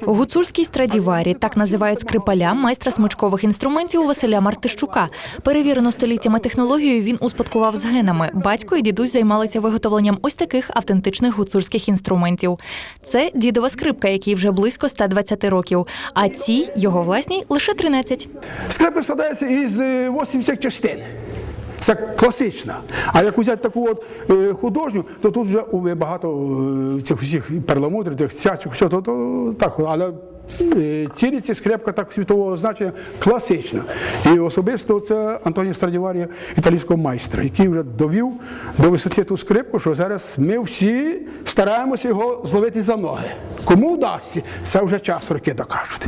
Гуцульський страдіварі так називають скрипаля, майстра смичкових інструментів Василя Мартищука. Перевірену століттями технологію він успадкував з генами. Батько і дідусь займалися виготовленням ось таких автентичних гуцульських інструментів. Це дідова скрипка, якій вже близько 120 років. А ці його власні лише 13. Скрипка складається із е, 80 частин. Це класична. А як взяти таку от е, художню, то тут вже е, багато е, цих всіх перламутрів, тих цяцьок, все, то, то так. Але ціліці скрипка так світового значення класична. І особисто це Антоніо Страдіварія, італійського майстра, який вже довів до висоти ту скрипку, що зараз ми всі стараємося його зловити за ноги. Кому вдасться, це вже час роки докажуть.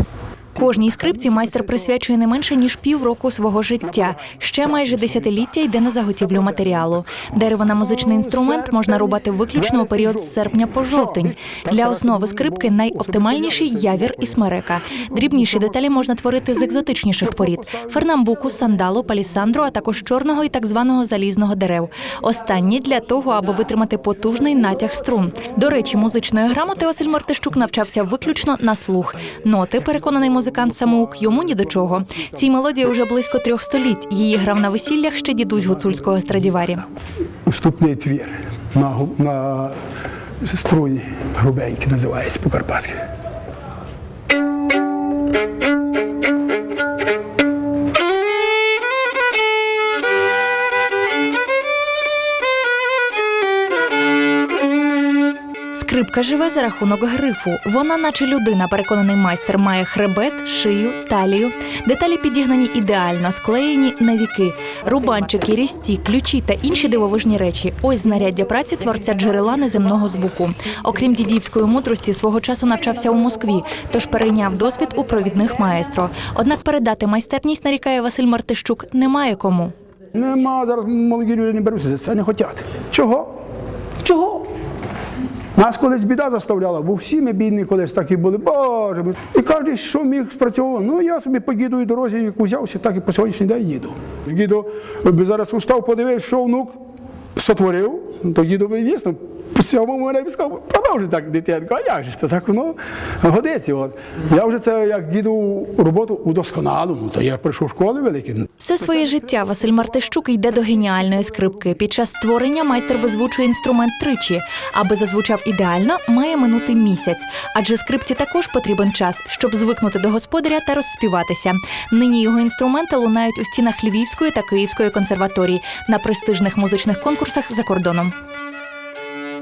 Кожній скрипці майстер присвячує не менше ніж півроку свого життя. Ще майже десятиліття йде на заготівлю матеріалу. Дерево на музичний інструмент можна рубати виключно у період з серпня по жовтень. Для основи скрипки найоптимальніший явір і смерека. Дрібніші деталі можна творити з екзотичніших порід: фернамбуку, сандалу, палісандру, а також чорного і так званого залізного дерев. Останні для того, аби витримати потужний натяг струн. До речі, музичної грамоти Василь Мартищук навчався виключно на слух. Ноти, переконаний музикант самоук, йому ні до чого. Цій мелодії вже близько трьох століть. Її грав на весіллях ще дідусь гуцульського страдіварі. вступний твір на, на струні грубенький називається по-карпатськи. Скрипка живе за рахунок грифу. Вона, наче людина, переконаний майстер, має хребет, шию, талію. Деталі підігнані ідеально, склеєні на віки. Рубанчики, різці, ключі та інші дивовижні речі. Ось знаряддя праці творця джерела неземного звуку. Окрім дідівської мудрості, свого часу навчався у Москві, тож перейняв досвід у провідних маестро. Однак передати майстерність, нарікає Василь Мартищук, немає кому. Нема зараз молоді люди не беруться це, не хочуть. Чого? Нас колись біда заставляла, бо всі ми бідні колись такі були, боже. І кожен, що міг спрацьовував. Ну я собі по гідовій дорозі, як узявся, так і по сьогоднішній день їду. Гідо зараз устав, подивився, що внук сотворив, то дідо дійсно по цьому мене сказав, продовжуй так, дитятко, а як же це так воно годиться. От. Я вже це як діду роботу удосконалив, ну то я прийшов в школи великі. ну, Все своє життя Василь Мартищук йде до геніальної скрипки. Під час створення майстер визвучує інструмент тричі. Аби зазвучав ідеально, має минути місяць. Адже скрипці також потрібен час, щоб звикнути до господаря та розспіватися. Нині його інструменти лунають у стінах Львівської та Київської консерваторій на престижних музичних конкурсах за кордоном.